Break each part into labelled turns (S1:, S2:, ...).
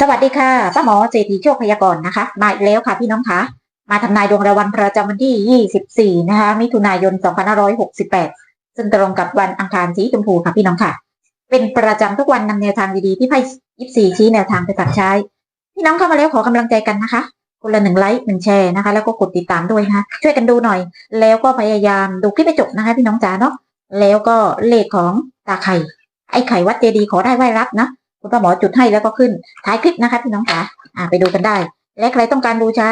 S1: สวัสดีค่ะป้าหมอเจตีโชคพยากรณ์นะคะ มาอีกแล้วค่ะพี่น้องคะมาทำนายดวงรายวันประจำวันที่ 24 นะคะ มิถุนายน 2568 ซึ่งตรงกับวันอังคารสีชมพูค่ะพี่น้องค่ะ เป็นประจำทุกวันนำแนวทางดีๆ ที่ไพ่ 24 ชี้แนวทางไปฝากใช้ พี่น้องเข้ามาแล้วขอกำลังใจกันนะคะ คนละหนึ่งไลค์หนึ่งแชร์นะคะ แล้วก็กดติดตามด้วยนะคะช่วยกันดูหน่อย แล้วก็พยายามดูคลิปไปจบนะคะ พี่น้องจ๋าเนาะแล้วก็เลขของตาไข่ไอ้ไข่วัดเจดีขอได้ไหว้รับนะ คุณป้าหมอจุดให้แล้วก็ขึ้นท้ายคลิปนะคะพี่น้องคะอ่าไปดูกันได้ และใครต้องการบูชา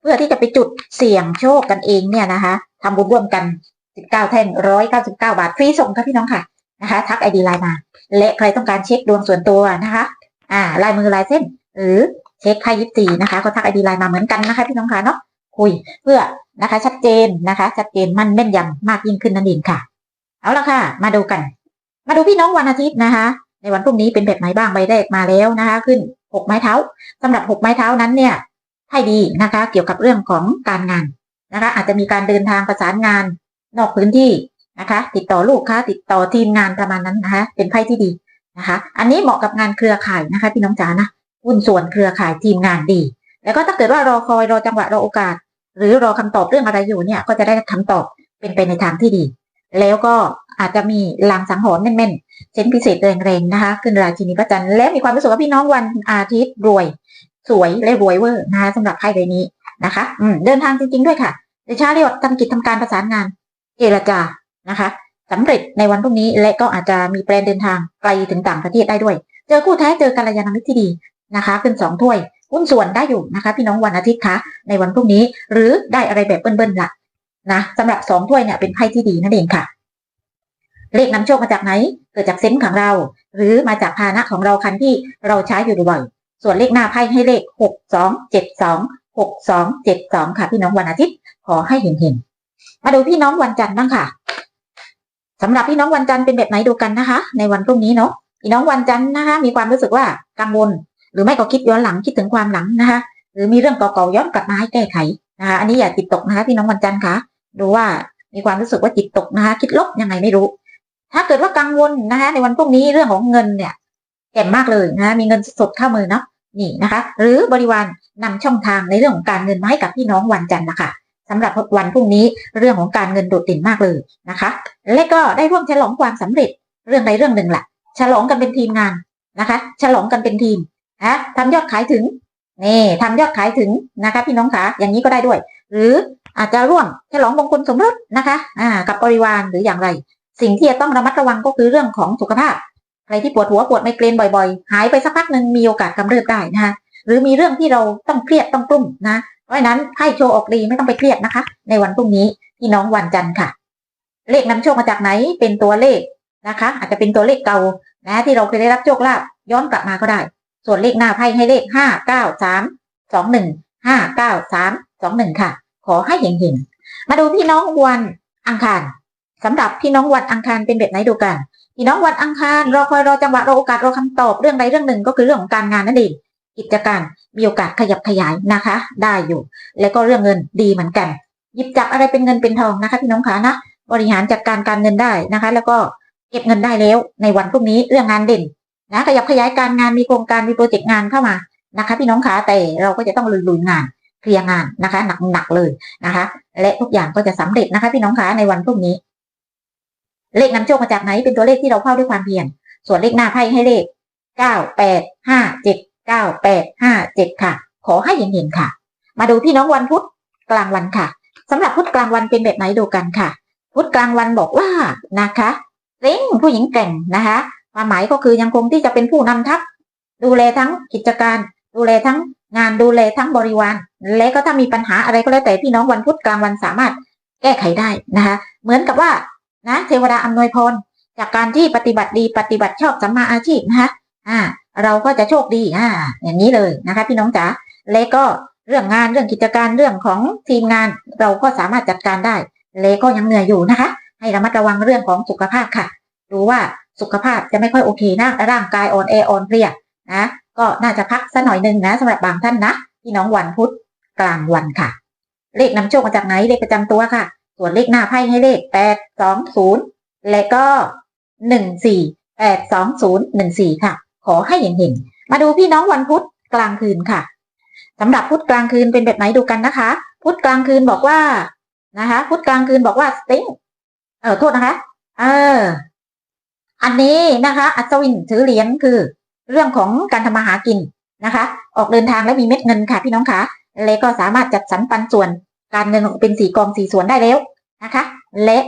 S1: เพื่อที่จะไปจุดเสี่ยงโชคกันเองเนี่ยนะคะทำบุญร่วมกัน 19 แท่ง 199 บาทฟรีส่งค่ะพี่น้องค่ะนะคะทักไอดีไลน์มา และใครต้องการเช็คดวงส่วนตัวนะคะ อ่าลายมือลายเส้น หรือเช็คไพ่ยิปซีนะคะ ก็ทักไอดีไลน์มาเหมือนกันนะคะพี่น้องค่ะเนาะคุยเพื่อนะคะชัดเจนนะคะ ชัดเจนมั่นแม่นยำมากยิ่งขึ้นนั่นเองค่ะ เอาละค่ะ มาดูกัน มาดูพี่น้องวันอาทิตย์นะคะ ในวันพรุ่งนี้เป็นแบบไหนบ้างใบแรกมาแล้วนะคะ ขึ้นหกไม้เท้าสำหรับหกไม้เท้านั้นเนี่ยให้ดีนะคะ เกี่ยวกับเรื่องของการงานนะคะ อาจจะมีการเดินทางประสานงาน นอกพื้นที่นะคะ ติดต่อลูกค้าติดต่อทีมงานประมาณนั้นนะคะ เป็นไพ่ที่ดีนะคะ อันนี้เหมาะกับงานเครือข่ายนะคะพี่น้องจ๋านะหุ้นส่วนเครือข่ายทีมงานดี แล้วก็ถ้าเกิดว่ารอคอยรอจังหวะรอโอกาส หรือรอคำตอบเรื่องอะไรอยู่เนี่ย ก็จะได้คำตอบเป็นไปในทางที่ดี แล้วก็ อาจจะมีลางสังหรณ์แม่นๆเช่นพิเศษแรงๆนะคะ ขึ้นราชินีพระจันทร์และมีความรู้สึกว่าพี่น้องวันอาทิตย์รวย สวยและรวยเวอร์นะคะสำหรับไพ่ใบนี้นะคะอืมเดินทางจริง ๆ ด้วยค่ะในเช้าเรียกทำกิจทำการประสานงานเจรจานะคะสำเร็จในวันพรุ่งนี้และก็อาจจะมีแปลนเดินทางไกลถึงต่างประเทศได้ด้วย เจอคู่แท้เจอกัลยาณมิตรที่ดีนะคะ ขึ้นสองถ้วยหุ้นส่วนได้อยู่นะคะ พี่น้องวันอาทิตย์คะในวันพรุ่งนี้ หรือได้อะไรแบบเบิ้ลๆละนะสำหรับสองถ้วยเนี่ยเป็นไพ่ที่ดีนั่นเองค่ะ เลขนำโชคมาจากไหน เกิดจากเซนส์ของเรา หรือมาจากพาหนะของเราคันที่เราใช้อยู่บ่อย ส่วนเลขหน้าไพ่ให้เลขหกสองเจ็ดสองหกสองเจ็ดสองค่ะพี่น้องวันอาทิตย์ขอให้เห็นเห็นๆมาดูพี่น้องวันจันทร์บ้างค่ะสำหรับพี่น้องวันจันทร์เป็นแบบไหนดูกันนะคะ ในวันพรุ่งนี้เนาะพี่น้องวันจันทร์นะคะ มีความรู้สึกว่ากังวล หรือไม่ก็คิดย้อนหลังคิดถึงความหลังนะคะ หรือมีเรื่องเก่าๆย้อนกลับมาให้แก้ไขนะคะ อันนี้อย่าจิตตกนะคะ พี่น้องวันจันทร์ค่ะดูว่ามีความรู้สึกว่าจิตตกนะคะ คิดลบยังไงไม่รู้ ถ้าเกิดว่ากังวลนะคะในวันพรุ่งนี้เรื่องของเงินเนี่ยแก่มมากเลยนะคะมีเงินสดเข้ามือเนาะนี่นะคะ หรือบริวารนำช่องทางในเรื่องของการเงินมาให้กับพี่น้องวันจันทร์นะคะสำหรับวันพรุ่งนี้เรื่องของการเงินโดดเด่นมากเลยนะคะ และก็ได้ร่วมฉลองความสำเร็จเรื่องใดเรื่องหนึ่งแหละฉลองกันเป็นทีมงานนะคะ ฉลองกันเป็นทีมนะทำยอดขายถึงนี่ทำยอดขายถึงนะคะพี่น้องคะอย่างนี้ก็ได้ด้วย หรืออาจจะร่วมฉลองมงคลสมรสนะคะอ่ากับบริวารหรืออย่างไร สิ่งที่จะต้องระมัดระวังก็คือเรื่องของสุขภาพ ใครที่ปวดหัวปวดไมเกรนบ่อยๆ หายไปสักพักหนึ่งมีโอกาสกำเริบได้นะคะหรือมีเรื่องที่เราต้องเครียดต้องกลุ้มนะ เพราะฉะนั้นให้โชว์ออกดีไม่ต้องไปเครียดนะคะ ในวันพรุ่งนี้พี่น้องวันจันทร์ค่ะ เลขนำโชคมาจากไหนเป็นตัวเลขนะคะ อาจจะเป็นตัวเลขเก่านะที่เราเคยได้รับโชคลาภย้อนกลับมาก็ได้ ส่วนเลขหน้าไพ่ให้เลขห้าเก้าสามสองหนึ่งห้าเก้าสามสองหนึ่งค่ะ ขอให้เห็นๆมาดูพี่น้องวันอังคาร สำหรับพี่น้องวันอังคารเป็นแบบไหนดูกัน พี่น้องวันอังคารรอคอยรอจังหวะรอโอกาสรอคำตอบเรื่องใดเรื่องหนึ่งก็คือเรื่องของการงานนั่นเองกิจการมีโอกาสขยับขยายนะคะ ได้อยู่ แล้วก็เรื่องเงินดีเหมือนกัน หยิบจับอะไรเป็นเงินเป็นทองนะคะ พี่น้องขานะบริหารจัดการการเงินได้นะคะ แล้วก็เก็บเงินได้แล้ว ในวันพรุ่งนี้เรื่องงานเด่นนะขยับขยายการงานมีโครงการมีโปรเจกต์งานเข้ามานะคะ พี่น้องขาแต่เราก็จะต้องลุยงานเคลียร์งานนะคะ หนักๆเลยนะคะ และทุกอย่างก็จะสำเร็จนะคะ พี่น้องขาในวันพรุ่งนี้ เลขนำโชคมาจากไหนเป็นตัวเลขที่เราเข้าด้วยความเพียรส่วนเลขหน้าไพ่ให้เลขเก้าแปดห้าเจ็ดเก้าแปดห้าเจ็ดค่ะ ขอให้เห็นๆค่ะ มาดูพี่น้องวันพุธกลางวันค่ะสำหรับพุธกลางวันเป็นแบบไหนดูกันค่ะ พุธกลางวันบอกว่านะคะเล้งผู้หญิงแก่งนะคะ ความหมายก็คือยังคงที่จะเป็นผู้นำทัพดูแลทั้งกิจการ ดูแลทั้งงานดูแลทั้งบริวาร และก็ถ้ามีปัญหาอะไรก็แล้วแต่พี่น้องวันพุธกลางวันสามารถแก้ไขได้นะคะ เหมือนกับว่า นะเทวดาอำนวยพรจากการที่ปฏิบัติดีปฏิบัติชอบสัมมาอาชีพนะคะอ่า เราก็จะโชคดีอ่าอย่างนี้เลยนะคะ พี่น้องจ๋าและก็เรื่องงานเรื่องกิจการเรื่องของทีมงาน เราก็สามารถจัดการได้แลก็ยังเหนื่อยอยู่นะคะ ให้ระมัดระวังเรื่องของสุขภาพค่ะ ดูว่าสุขภาพจะไม่ค่อยโอเคนะร่างกายอ่อนแออ่อนเพลียนะก็น่าจะพักสักหน่อยหนึ่งนะสำหรับบางท่านนะพี่น้องวันพุธกลางวันค่ะ เลขนำโชคมาจากไหนเลขประจำตัวค่ะ ส่วนเลขหน้าไพ่ให้เลขแปดสองศูนย์และก็หนึ่งสี่แปดสองศูนย์หนึ่งสี่ค่ะ ขอให้เห็นเห็นมาดูพี่น้องวันพุธกลางคืนค่ะสำหรับพุธกลางคืนเป็นแบบไหนดูกันนะคะ พุธกลางคืนบอกว่านะคะ พุธกลางคืนบอกว่าสติงเออโทษนะคะ เออ อันนี้นะคะ อัศวินถือเหรียญคือ เรื่องของการทำมาหากินนะคะ ออกเดินทางแล้วมีเม็ดเงินค่ะพี่น้องคะและก็สามารถจัดสรรปันส่วน การเงินเป็นสีกองสีส่วนได้แล้วนะคะ และ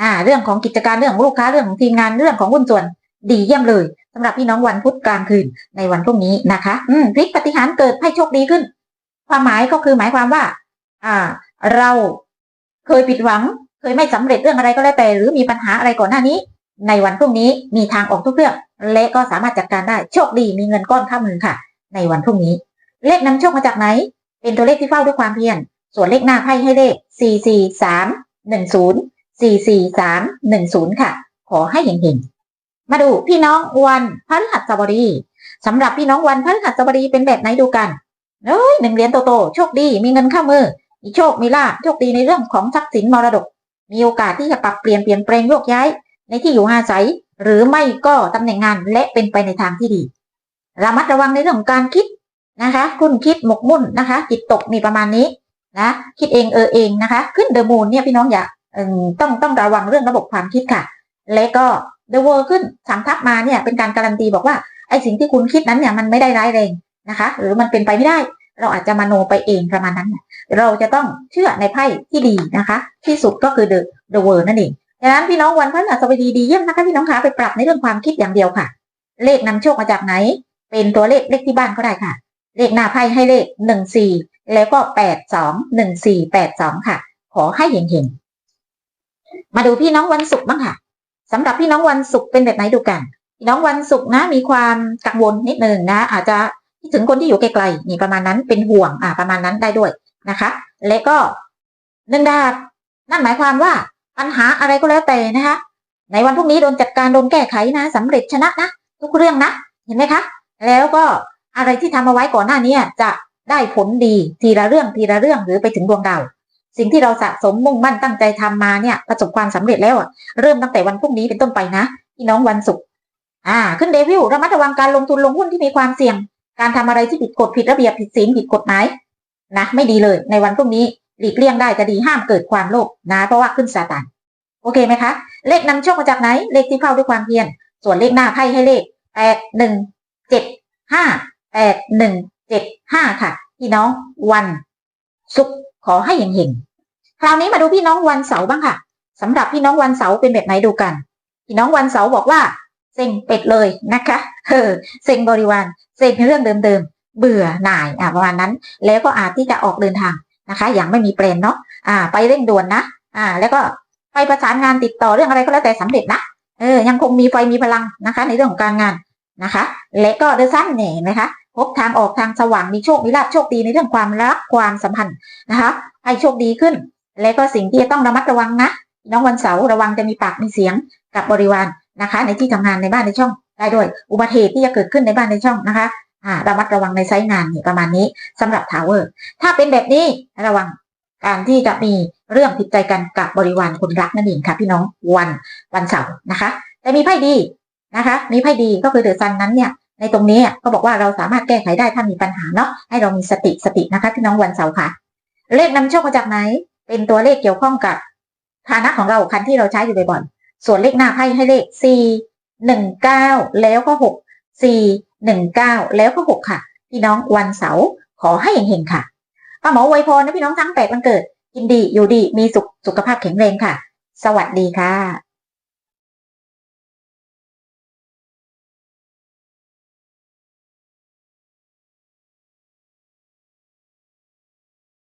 S1: อ่า เรื่องของกิจการเรื่องของลูกค้าเรื่องของทีมงานเรื่องของหุ้นส่วนดีเยี่ยมเลยสำหรับพี่น้องวันพุธกลางคืนในวันพรุ่งนี้นะคะอืมพลิกปฏิหารเกิดให้โชคดีขึ้น ความหมายก็คือหมายความว่า อ่า เราเคยผิดหวัง เคยไม่สำเร็จเรื่องอะไรก็แล้วแต่ หรือมีปัญหาอะไรก่อนหน้านี้ ในวันพรุ่งนี้มีทางออกทุกเรื่อง และก็สามารถจัดการได้โชคดีมีเงินก้อนเข้ามือค่ะ ในวันพรุ่งนี้ เลขนำโชคมาจากไหน เป็นตัวเลขที่เฝ้าด้วยความเพียร ส่วนเลขหน้าไพ่ให้เลข 4 4 3 1 0 4 4 3 1 0 ค่ะ ขอให้เห็นๆมาดูพี่น้องวันพฤหัสบดีสำหรับพี่น้องวันพฤหัสบดีเป็นแบบไหนดูกันเอ้ยหนึ่งเหรียญโตๆโชคดีมีเงินเข้ามือ มีโชคมีลาภโชคดีในเรื่องของทรัพย์สินมรดก มีโอกาสที่จะปรับเปลี่ยนเปลี่ยนแปลงโยกย้าย ในที่อยู่อาศัย หรือไม่ก็ตำแหน่งงานและเป็นไปในทางที่ดีระมัดระวังในเรื่องของการคิดนะคะ คุณคิดหมกมุ่นนะคะ จิตตกมีประมาณนี้ นะคิดเองเออเองนะคะ ขึ้นเดอะมูนเนี่ยพี่น้องอย่าต้องต้องระวังเรื่องระบบความคิดค่ะ และก็เดอะเวอร์ขึ้นสามทับมาเนี่ยเป็นการการันตีบอกว่าไอสิ่งที่คุณคิดนั้นเนี่ยมันไม่ได้ร้ายแรงนะคะ หรือมันเป็นไปไม่ได้ เราอาจจะมโนไปเองประมาณนั้น เราจะต้องเชื่อในไพ่ที่ดีนะคะ ที่สุดก็คือ the the world นั่นเองดังนั้นพี่น้องวันพฤหัสบดีดีเยี่ยมนะคะพี่น้องคะไปปรับในเรื่องความคิดอย่างเดียวค่ะ เลขนำโชคมาจากไหน เป็นตัวเลขเลขที่บ้านก็ได้ค่ะ เลขหน้าไพ่ให้เลขหนึ่งสี่แล้วก็แปดสองหนึ่งสี่แปดสองค่ะ ขอให้เห็นเห็นๆมาดูพี่น้องวันศุกร์บ้างค่ะสำหรับพี่น้องวันศุกร์เป็นแบบไหนดูกัน พี่น้องวันศุกร์นะ มีความกังวลนิดนึงนะ อาจจะคิดถึงคนที่อยู่ไกลๆนี่ประมาณนั้นเป็นห่วงอ่าประมาณนั้นได้ด้วยนะคะ และก็หนึ่งดาบนั่นหมายความว่าปัญหาอะไรก็แล้วแต่นะคะ ในวันพรุ่งนี้โดนจัดการโดนแก้ไขนะสำเร็จชนะนะทุกเรื่องนะเห็นไหมคะ แล้วก็ อะไรที่ทำเอาไว้ก่อนหน้านี้จะได้ผลดีทีละเรื่องทีละเรื่องหรือไปถึงดวงดาวสิ่งที่เราสะสมมุ่งมั่นตั้งใจทำมาเนี่ยประสบความสำเร็จแล้วอะเริ่มตั้งแต่วันพรุ่งนี้เป็นต้นไปนะพี่น้องวันศุกร์อ่า ขึ้นเดวิลระมัดระวังการลงทุนลงหุ้นที่มีความเสี่ยง การทำอะไรที่ผิดกฎผิดระเบียบผิดศีลผิดกฎหมายนะไม่ดีเลย ในวันพรุ่งนี้หลีกเลี่ยงได้จะดีห้ามเกิดความโลภนะ เพราะว่าขึ้นซาตานโอเคไหมคะเลขนำโชคมาจากไหนเลขที่เข้าด้วยความเพียรส่วนเลขหน้าไพ่ให้เลขแปดหนึ่งเจ็ดห้า แปดหนึ่งเจ็ดห้าค่ะ พี่น้องวันศุกร์ขอให้เห็นๆคราวนี้มาดูพี่น้องวันเสาร์บ้างค่ะสำหรับพี่น้องวันเสาร์เป็นแบบไหนดูกัน พี่น้องวันเสาร์บอกว่าเซ็งเป็ดเลยนะคะเออเซ็งบริวารเซ็งในเรื่องเดิมๆเบื่อหน่ายอ่าประมาณนั้น แล้วก็อาจที่จะออกเดินทางนะคะ อย่างไม่มีแปลนเนาะอ่า ไปเร่งด่วนนะอ่า แล้วก็ไปประสานงานติดต่อเรื่องอะไรก็แล้วแต่สำเร็จนะเออยังคงมีไฟมีพลังนะคะ ในเรื่องของการงานนะคะ และก็เดอะซันเนี่ยเห็นไหมคะ พบทางออกทางสว่างมีโชคมีลาภโชคดีในเรื่องความรักความสัมพันธ์นะคะให้โชคดีขึ้น และก็สิ่งที่จะต้องระมัดระวังนะน้องวันเสาร์ระวังจะมีปากมีเสียงกับบริวารนะคะ ในที่ทำงานในบ้านในช่องได้ด้วย อุบัติเหตุที่จะเกิดขึ้นในบ้านในช่องนะคะอ่าระมัดระวังในไซต์งานนี่ประมาณนี้สำหรับทาวเวอร์ถ้าเป็นแบบนี้ระวังการที่จะมีเรื่องผิดใจกันกับบริวารคนรักนั่นเองค่ะ พี่น้องวันวันเสาร์นะคะ แต่มีไพ่ดีนะคะ มีไพ่ดีก็คือเดอะซันนั้นเนี่ย ในตรงนี้ก็บอกว่าเราสามารถแก้ไขได้ถ้ามีปัญหาเนาะให้เรามีสติสตินะคะพี่น้องวันเสาร์ค่ะ เลขนำโชคมาจากไหน เป็นตัวเลขเกี่ยวข้องกับฐานะของเราคันที่เราใช้อยู่บ่อยๆส่วนเลขหน้าไพ่ให้เลขสี่หนึ่งเก้าแล้วก็หกสี่หนึ่งเก้าแล้วก็หกค่ะ พี่น้องวันเสาร์ขอให้เฮงๆค่ะป้าหมอไวพรนะพี่น้องทั้งแปดวันเกิดกินดีอยู่ดีมีสุขสุขภาพแข็งแรงค่ะ สวัสดีค่ะ